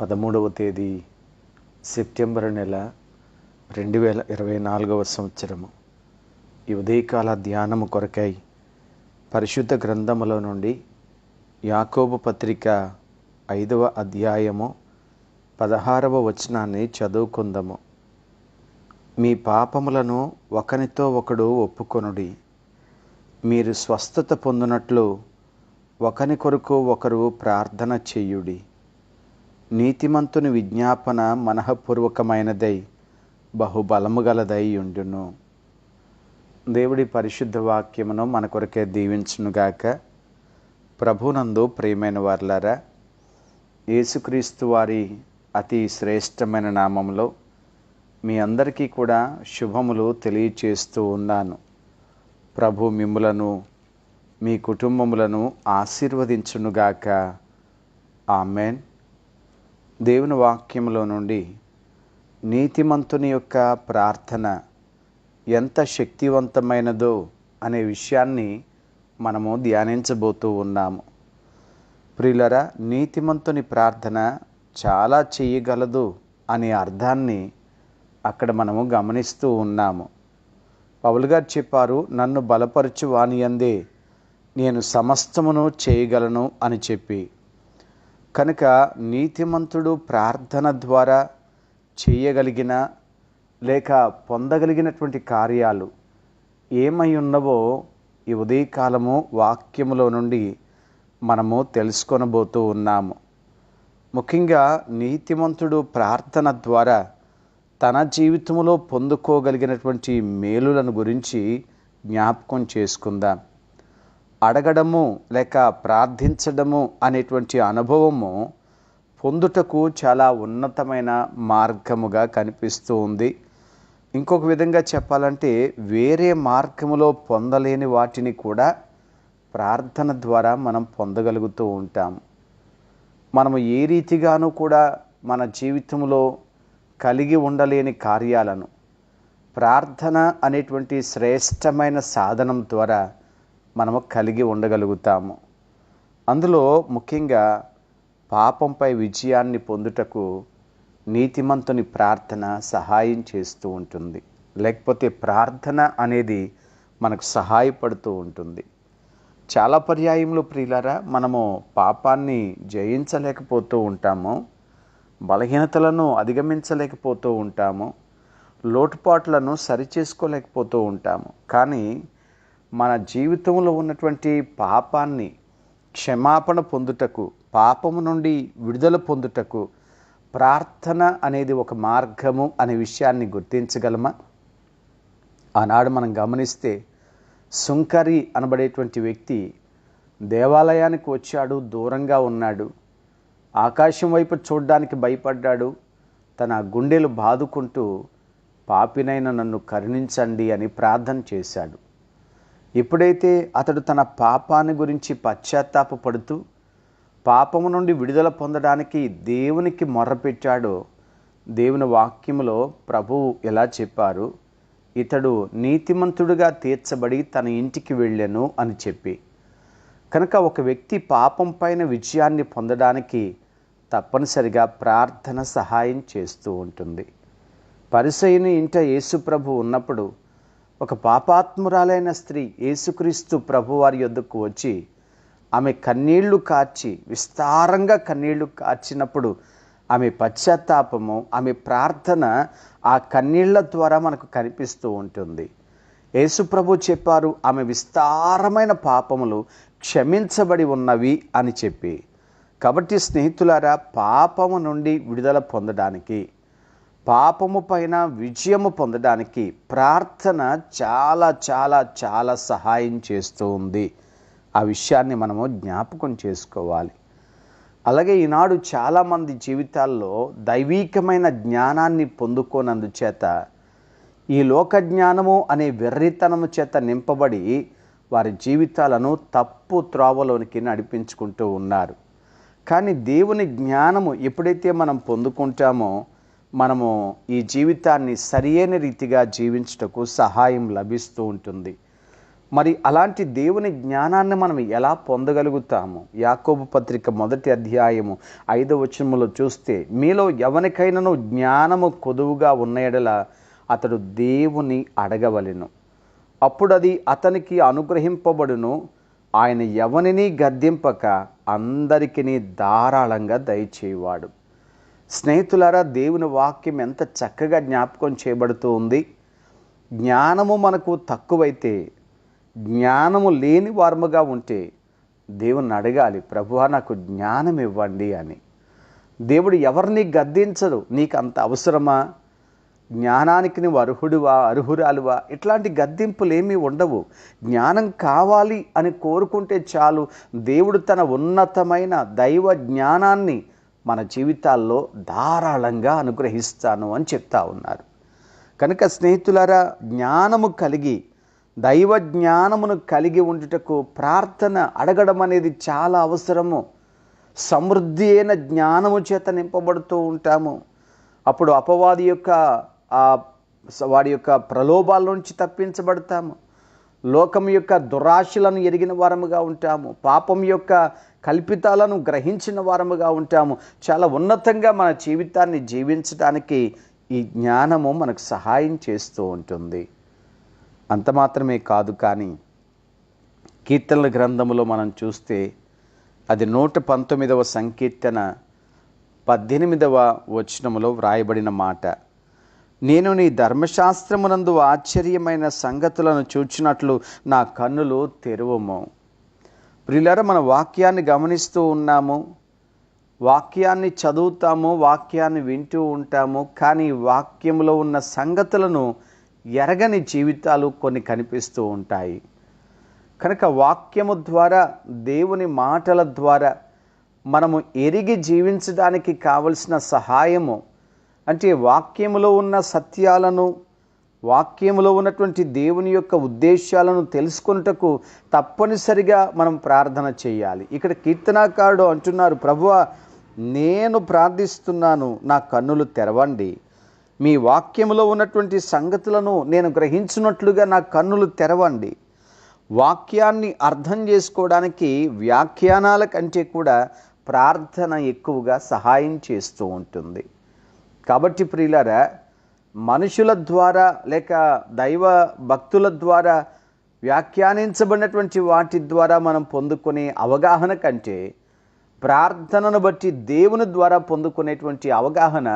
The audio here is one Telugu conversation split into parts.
పదమూడవ తేదీ సెప్టెంబర్ నెల రెండు వేల ఇరవై నాలుగవ సంవత్సరము. ఈ ఉదయకాల ధ్యానము కొరకై పరిశుద్ధ గ్రంథములో నుండి యాకోబు పత్రిక ఐదవ అధ్యాయము పదహారవ వచనాన్ని చదువుకుందాము. మీ పాపములను ఒకనితో ఒకడు ఒప్పుకొనుడి. మీరు స్వస్థత పొందినట్లు ఒకని కొరకు ఒకరు ప్రార్థన చెయ్యుడి నీతిమంతుని విజ్ఞాపన మనఃపూర్వకమైనదై బహుబలము గలదై ఉండును. దేవుడి పరిశుద్ధ వాక్యమును మన కొరకే దీవించునుగాక ప్రభునందు ప్రియమైన వార్లారా యేసుక్రీస్తు వారి అతి శ్రేష్టమైన నామంలో మీ అందరికీ కూడా శుభములు తెలియచేస్తూ ఉన్నాను. ప్రభు మిమ్ములను మీ కుటుంబములను ఆశీర్వదించునుగాక ఆమెన్. దేవుని వాక్యంలో నుండి నీతిమంతుని యొక్క ప్రార్థన ఎంత శక్తివంతమైనదో అనే విషయాన్ని మనము ధ్యానించబోతూ ఉన్నాము. ప్రియులరా నీతిమంతుని ప్రార్థన చాలా చేయగలదు అనే అర్థాన్ని అక్కడ మనము గమనిస్తూ ఉన్నాము. పౌలు గారు చెప్పారు నన్ను బలపరచు వానియందే నేను సమస్తమును చేయగలను అని చెప్పి. కనుక నీతిమంతుడు ప్రార్థన ద్వారా చేయగలిగిన లేక పొందగలిగినటువంటి కార్యాలు ఏమై ఉన్నవో ఈ ఉదయకాలము వాక్యములో నుండి మనము తెలుసుకొనబోతూ ఉన్నాము. ముఖ్యంగా నీతిమంతుడు ప్రార్థన ద్వారా తన జీవితంలో పొందుకోగలిగినటువంటి మేలులను గురించి జ్ఞాపకం చేసుకుందాం. అడగడము లేక ప్రార్థించడము అనేటువంటి అనుభవము పొందుటకు చాలా ఉన్నతమైన మార్గముగా కనిపిస్తూ ఉంది. ఇంకొక విధంగా చెప్పాలంటే వేరే మార్గములో పొందలేని వాటిని కూడా ప్రార్థన ద్వారా మనం పొందగలుగుతూ ఉంటాం. మనము ఏ రీతిగానూ కూడా మన జీవితంలో కలిగి ఉండలేని కార్యాలను ప్రార్థన అనేటువంటి శ్రేష్టమైన సాధనం ద్వారా మనము కలిగి ఉండగలుగుతాము. అందులో ముఖ్యంగా పాపంపై విజయాన్ని పొందుటకు నీతిమంతుని ప్రార్థన సహాయం చేస్తూ ఉంటుంది. లేకపోతే ప్రార్థన అనేది మనకు సహాయపడుతూ ఉంటుంది. చాలా పర్యాయంలో ప్రియులారా మనము పాపాన్ని జయించలేకపోతూ ఉంటాము. బలహీనతలను అధిగమించలేకపోతూ ఉంటాము. లోటుపాట్లను సరిచేసుకోలేకపోతూ ఉంటాము. కానీ మన జీవితంలో ఉన్నటువంటి పాపాన్ని క్షమాపణ పొందుటకు పాపము నుండి విడుదల పొందుటకు ప్రార్థన అనేది ఒక మార్గము అనే విషయాన్ని గుర్తించగలమా? ఆనాడు మనం గమనిస్తే సుంకరి అనబడేటువంటి వ్యక్తి దేవాలయానికి వచ్చాడు దూరంగా ఉన్నాడు. ఆకాశం వైపు చూడ్డానికి భయపడ్డాడు. తన గుండెలు బాదుకుంటూ పాపినైన నన్ను కరుణించండి అని ప్రార్థన చేశాడు. ఎప్పుడైతే అతడు తన పాపాన్ని గురించి పశ్చాత్తాపపడుతూ పాపము నుండి విడుదల పొందడానికి దేవునికి మొర్రపెట్టాడో దేవుని వాక్యములో ప్రభువు ఎలా చెప్పారు? ఇతడు నీతిమంతుడుగా తీర్చబడి తన ఇంటికి వెళ్ళాను అని చెప్పి. కనుక ఒక వ్యక్తి పాపం పైన విజయాన్ని పొందడానికి తప్పనిసరిగా ప్రార్థన సహాయం చేస్తూ ఉంటుంది. పరిసయుని ఇంట యేసుప్రభు ఉన్నప్పుడు ఒక పాపాత్మురాలైన స్త్రీ యేసుక్రీస్తు ప్రభువారి యొద్దకు వచ్చి ఆమె కన్నీళ్ళు కార్చి విస్తారంగా కన్నీళ్ళు కార్చినప్పుడు ఆమె పశ్చాత్తాపము ఆమె ప్రార్థన ఆ కన్నీళ్ళ ద్వారా మనకు కనిపిస్తూ ఉంటుంది. యేసుప్రభు చెప్పారు ఆమె విస్తారమైన పాపములు క్షమించబడి ఉన్నవి అని చెప్పి. కాబట్టి స్నేహితులారా పాపము నుండి విడుదల పొందడానికి పాపము పైన విజయము పొందడానికి ప్రార్థన చాలా చాలా చాలా సహాయం చేస్తూ ఉంది. ఆ విషయాన్ని మనము జ్ఞాపకం చేసుకోవాలి. అలాగే ఈనాడు చాలామంది జీవితాల్లో దైవీకమైన జ్ఞానాన్ని పొందుకోనందుచేత ఈ లోక జ్ఞానము అనే వెర్రితనము చేత నింపబడి వారి జీవితాలను తప్పు త్రోవలోనికి నడిపించుకుంటూ ఉన్నారు. కానీ దేవుని జ్ఞానము ఎప్పుడైతే మనం పొందుకుంటామో మనము ఈ జీవితాన్ని సరియైన రీతిగా జీవించుటకు సహాయం లభిస్తూ ఉంటుంది. మరి అలాంటి దేవుని జ్ఞానాన్ని మనం ఎలా పొందగలుగుతాము? యాకోబు పత్రిక మొదటి అధ్యాయము ఐదవ వచనములో చూస్తే మీలో ఎవరికైనాను జ్ఞానము కొదువుగా ఉన్నయడల అతడు దేవుని అడగవలెను. అప్పుడు అది అతనికి అనుగ్రహింపబడును. ఆయన ఎవనిని గద్దింపక అందరికీ ధారాళంగా దయచేవాడు స్నేహితులారా దేవుని వాక్యం ఎంత చక్కగా జ్ఞాపకం చేయబడుతూ ఉంది. జ్ఞానము మనకు తక్కువైతే జ్ఞానము లేని వారముగా ఉంటే దేవుని అడగాలి ప్రభువా నాకు జ్ఞానం ఇవ్వండి అని. దేవుడు ఎవరిని గద్దించడు నీకు అంత అవసరమా? జ్ఞానానికి నువ్వు అర్హుడివా అర్హురాలువా? ఇట్లాంటి గద్దింపులు ఏమీ ఉండవు. జ్ఞానం కావాలి అని కోరుకుంటే చాలు దేవుడు తన ఉన్నతమైన దైవ జ్ఞానాన్ని మన జీవితాల్లో ధారాళంగా అనుగ్రహిస్తాను అని చెప్తా ఉన్నారు. కనుక స్నేహితులారా జ్ఞానము కలిగి దైవ జ్ఞానమును కలిగి ఉండుటకు ప్రార్థన అడగడం అనేది చాలా అవసరము. సమృద్ధి అయిన జ్ఞానము చేత నింపబడుతూ ఉంటాము. అప్పుడు అపవాది యొక్క వాడి యొక్క ప్రలోభాల నుంచి తప్పించబడతాము. లోకం యొక్క దురాశలను ఎరిగిన వారముగా ఉంటాము. పాపం యొక్క కల్పితాలను గ్రహించిన వారముగా ఉంటాము. చాలా ఉన్నతంగా మన జీవితాన్ని జీవించడానికి ఈ జ్ఞానము మనకు సహాయం చేస్తూ ఉంటుంది. అంత మాత్రమే కాదు కానీ కీర్తనల గ్రంథములో మనం చూస్తే అది నూట పంతొమ్మిదవ సంకీర్తన పద్దెనిమిదవ వచనములో వ్రాయబడిన మాట. నేను నీ ధర్మశాస్త్రమునందు ఆశ్చర్యమైన సంగతులను చూచినట్లు నా కన్నులు తెరువము. ప్రియులారా మన వాక్యాన్ని గమనిస్తూ ఉన్నాము. వాక్యాన్ని చదువుతాము వాక్యాన్ని వింటూ ఉంటాము. కానీ వాక్యంలో ఉన్న సంగతులను ఎరగని జీవితాలు కొన్ని కనిపిస్తూ ఉంటాయి. కనుక వాక్యము ద్వారా దేవుని మాటల ద్వారా మనము ఎరిగి జీవించడానికి కావలసిన సహాయము అంటే వాక్యములో ఉన్న సత్యాలను వాక్యములో ఉన్నటువంటి దేవుని యొక్క ఉద్దేశాలను తెలుసుకొనుటకు తప్పనిసరిగా మనం ప్రార్థన చేయాలి. ఇక్కడ కీర్తనాకారుడు అంటున్నారు ప్రభువ నేను ప్రార్థిస్తున్నాను నా కన్నులు తెరవండి. మీ వాక్యములో ఉన్నటువంటి సంగతులను నేను గ్రహించినట్లుగా నా కన్నులు తెరవండి. వాక్యాన్ని అర్థం చేసుకోవడానికి వ్యాఖ్యానాల కంటే కూడా ప్రార్థన ఎక్కువగా సహాయం చేస్తూ ఉంటుంది. కాబట్టి ప్రియులారా మనుషుల ద్వారా లేక దైవ భక్తుల ద్వారా వ్యాఖ్యానించబడినటువంటి వాటి ద్వారా మనం పొందుకునే అవగాహన కంటే ప్రార్థనను బట్టి దేవుని ద్వారా పొందుకునేటువంటి అవగాహన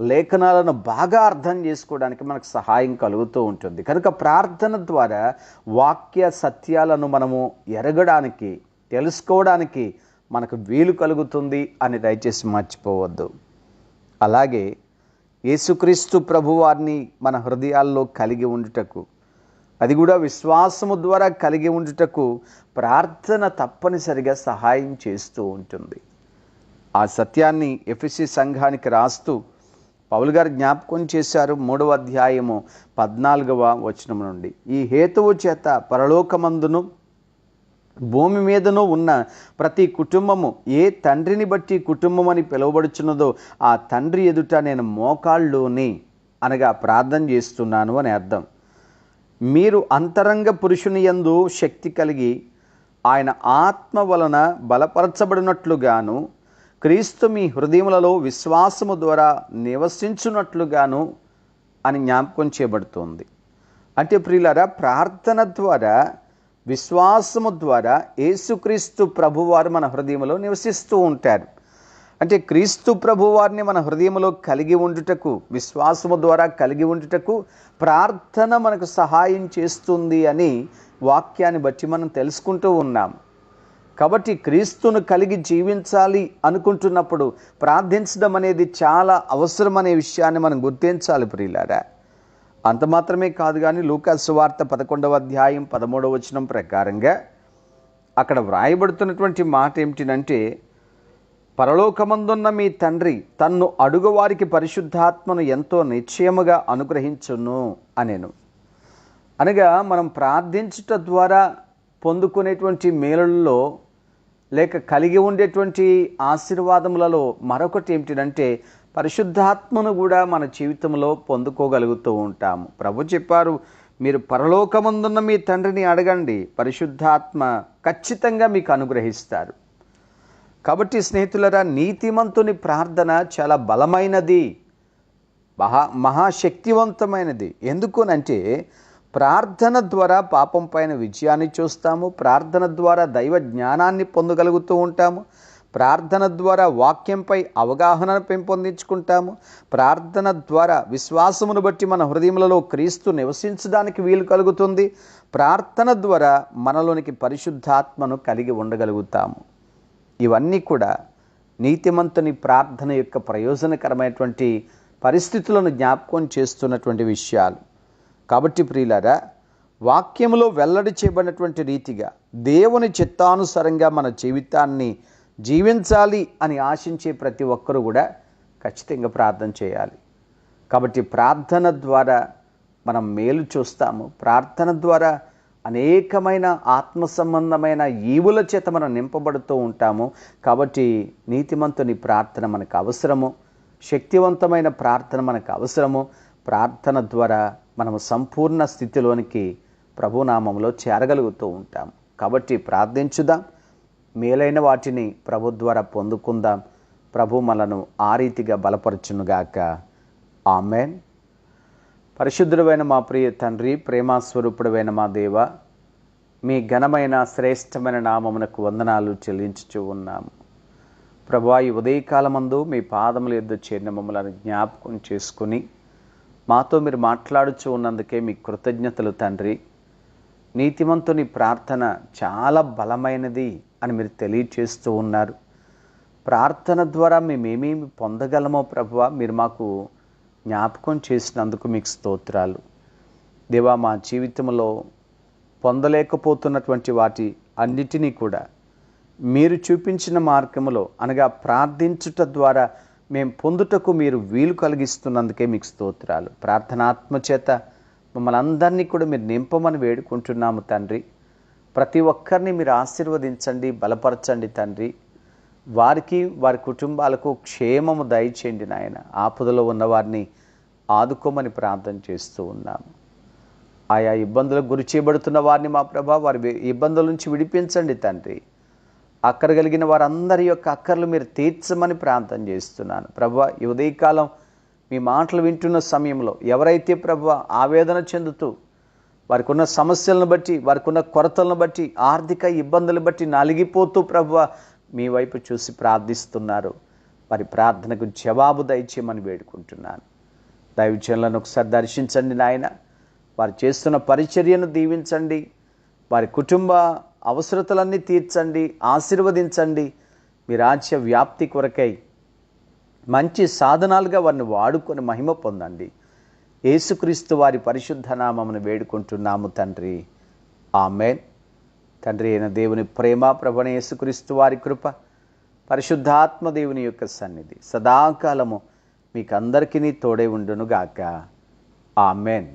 లేఖనాలను బాగా అర్థం చేసుకోవడానికి మనకు సహాయం కలుగుతూ ఉంటుంది. కనుక ప్రార్థన ద్వారా వాక్య సత్యాలను మనము ఎరగడానికి తెలుసుకోవడానికి మనకు వీలు కలుగుతుంది అని దయచేసి మర్చిపోవద్దు. అలాగే యేసుక్రీస్తు ప్రభువారిని మన హృదయాల్లో కలిగి ఉండుటకు అది కూడా విశ్వాసము ద్వారా కలిగి ఉండుటకు ప్రార్థన తప్పనిసరిగా సహాయం చేస్తూ ఉంటుంది. ఆ సత్యాన్ని ఎఫ్ఎస్సి సంఘానికి రాస్తూ పౌలు గారు జ్ఞాపకం చేశారు మూడవ అధ్యాయము పద్నాలుగవ వచనం నుండి. ఈ హేతువు చేత పరలోకమందును భూమి మీదను ఉన్న ప్రతి కుటుంబము ఏ తండ్రిని బట్టి కుటుంబం అని పిలువబడుచున్నదో ఆ తండ్రి ఎదుట నేను మోకాళ్ళుని అనగా ప్రార్థన చేస్తున్నాను అని అర్థం. మీరు అంతరంగ పురుషుని యందు శక్తి కలిగి ఆయన ఆత్మ వలన బలపరచబడినట్లుగాను క్రీస్తు మీ హృదయములలో విశ్వాసము ద్వారా నివసించున్నట్లుగాను అని జ్ఞాపకం చేయబడుతోంది. అంటే ప్రియులరా ప్రార్థన ద్వారా విశ్వాసము ద్వారా యేసుక్రీస్తు ప్రభువారు మన హృదయంలో నివసిస్తూ ఉంటారు. అంటే క్రీస్తు ప్రభువారిని మన హృదయంలో కలిగి ఉండుటకు విశ్వాసము ద్వారా కలిగి ఉండుటకు ప్రార్థన మనకు సహాయం చేస్తుంది అని వాక్యాన్ని బట్టి మనం తెలుసుకుంటూ ఉన్నాం. కాబట్టి క్రీస్తును కలిగి జీవించాలి అనుకుంటున్నప్పుడు ప్రార్థించడం అనేది చాలా అవసరమనే విషయాన్ని మనం గుర్తించాలి ప్రియులారా. అంత మాత్రమే కాదు కానీ లూకా వార్త పదకొండవ అధ్యాయం పదమూడవ వచనం ప్రకారంగా అక్కడ వ్రాయబడుతున్నటువంటి మాట ఏమిటినంటే పరలోకమందున్న మీ తండ్రి తన్ను అడుగువారికి పరిశుద్ధాత్మను ఎంతో నిశ్చయముగా అనుగ్రహించును అనేను. అనగా మనం ప్రార్థించుట ద్వారా పొందుకునేటువంటి మేలుల్లో లేక కలిగి ఉండేటువంటి ఆశీర్వాదములలో మరొకటి ఏమిటంటే పరిశుద్ధాత్మను కూడా మన జీవితంలో పొందుకోగలుగుతూ ఉంటాము. ప్రభు చెప్పారు మీరు పరలోకమందున్న మీ తండ్రిని అడగండి పరిశుద్ధాత్మ ఖచ్చితంగా మీకు అనుగ్రహిస్తారు. కాబట్టి స్నేహితులరా నీతిమంతుని ప్రార్థన చాలా బలమైనది మహా మహాశక్తివంతమైనది. ఎందుకునంటే ప్రార్థన ద్వారా పాపం పైన విజయాన్ని చూస్తాము ప్రార్థన ద్వారా దైవ జ్ఞానాన్ని పొందగలుగుతూ ఉంటాము ప్రార్థన ద్వారా వాక్యంపై అవగాహనను పెంపొందించుకుంటాము. ప్రార్థన ద్వారా విశ్వాసమును బట్టి మన హృదయములలో క్రీస్తు నివసించడానికి వీలు కలుగుతుంది. ప్రార్థన ద్వారా మనలోనికి పరిశుద్ధాత్మను కలిగి ఉండగలుగుతాము. ఇవన్నీ కూడా నీతిమంతుని ప్రార్థన యొక్క ప్రయోజనకరమైనటువంటి పరిస్థితులను జ్ఞాపకం చేస్తున్నటువంటి విషయాలు. కాబట్టి ప్రియులారా వాక్యములో వెల్లడి చేయబడినటువంటి రీతిగా దేవుని చిత్తానుసారంగా మన జీవితాన్ని జీవించాలి అని ఆశించే ప్రతి ఒక్కరూ కూడా ఖచ్చితంగా ప్రార్థన చేయాలి. కాబట్టి ప్రార్థన ద్వారా మనం మేలు చూస్తాము. ప్రార్థన ద్వారా అనేకమైన ఆత్మ సంబంధమైన ఈవుల చేత మనం నింపబడుతూ ఉంటాము. కాబట్టి నీతిమంతుని ప్రార్థన మనకు అవసరము. శక్తివంతమైన ప్రార్థన మనకు అవసరము. ప్రార్థన ద్వారా మనము సంపూర్ణ స్థితిలోనికి ప్రభునామంలో చేరగలుగుతూ ఉంటాం కాబట్టి ప్రార్థించుదాం. మేలైన వాటిని ప్రభు ద్వారా పొందుకుందాం. ప్రభు మనను ఆ రీతిగా బలపరచునుగాక. ఆమెన్. పరిశుద్ధుడైన మా ప్రియ తండ్రి ప్రేమాస్వరూపుడమైన మా దేవ మీ ఘనమైన శ్రేష్టమైన నామమునకు వందనాలు చెల్లించుచూ ఉన్నాము. ప్రభా ఈ ఉదయకాలమందు మీ పాదముల ఎద్దు చేరిన మమ్మల్ని జ్ఞాపకం చేసుకుని మాతో మీరు మాట్లాడుచూ ఉన్నందుకే మీ కృతజ్ఞతలు తండ్రి. నీతిమంతుని ప్రార్థన చాలా బలమైనది. అని మీరు తెలియచేస్తూ ఉన్నారు. ప్రార్థన ద్వారా మేమేమేమి పొందగలమో ప్రభువ మీరు మాకు జ్ఞాపకం చేసినందుకు మీకు స్తోత్రాలు. దేవా మా జీవితంలో పొందలేకపోతున్నటువంటి వాటి అన్నిటినీ కూడా మీరు చూపించిన మార్గములో అనగా ప్రార్థించుట ద్వారా మేము పొందుటకు మీరు వీలు కలిగిస్తున్నందుకే మీకు స్తోత్రాలు. ప్రార్థనాత్మ చేత మమ్మల్ని అందరినీ కూడా మీరు నింపమని వేడుకుంటున్నాము తండ్రి. ప్రతి ఒక్కరిని మీరు ఆశీర్వదించండి బలపరచండి తండ్రి. వారికి వారి కుటుంబాలకు క్షేమము దయచేయండి నాయన. ఆపదలో ఉన్న వారిని ఆదుకోమని ప్రార్థన చేస్తూ ఉన్నాము. ఆయా ఇబ్బందులకు గురి చేయబడుతున్న వారిని మా ప్రభా వారి ఇబ్బందుల నుంచి విడిపించండి తండ్రి. అక్కర కలిగిన వారందరి యొక్క అక్కర్లు మీరు తీర్చమని ప్రార్థన చేస్తున్నాను. ప్రభు ఈ ఉదయకాలం మీ మాటలు వింటున్న సమయంలో ఎవరైతే ప్రభు ఆవేదన చెందుతూ వారికి ఉన్న సమస్యలను బట్టి వారికి ఉన్న కొరతలను బట్టి ఆర్థిక ఇబ్బందులు బట్టి నలిగిపోతూ ప్రభు మీ వైపు చూసి ప్రార్థిస్తున్నారు. వారి ప్రార్థనకు జవాబు దయచేయమని వేడుకుంటున్నాను. దైవజనులను ఒకసారి దర్శించండి నాయన. వారు చేస్తున్న పరిచర్యను దీవించండి. వారి కుటుంబ అవసరతలన్నీ తీర్చండి ఆశీర్వదించండి. మీ రాజ్య వ్యాప్తి కొరకై మంచి సాధనాలుగా వారిని వాడుకొని మహిమ పొందండి. యేసుక్రీస్తు వారి పరిశుద్ధ నామమును వేడుకుంటున్నాము తండ్రి. ఆమెన్. తండ్రి అయిన దేవుని ప్రేమ ప్రభణ యేసుక్రీస్తు వారి కృప పరిశుద్ధాత్మ దేవుని యొక్క సన్నిధి. సదాకాలము మీకు అందరికీ తోడే ఉండునుగాక. ఆమెన్.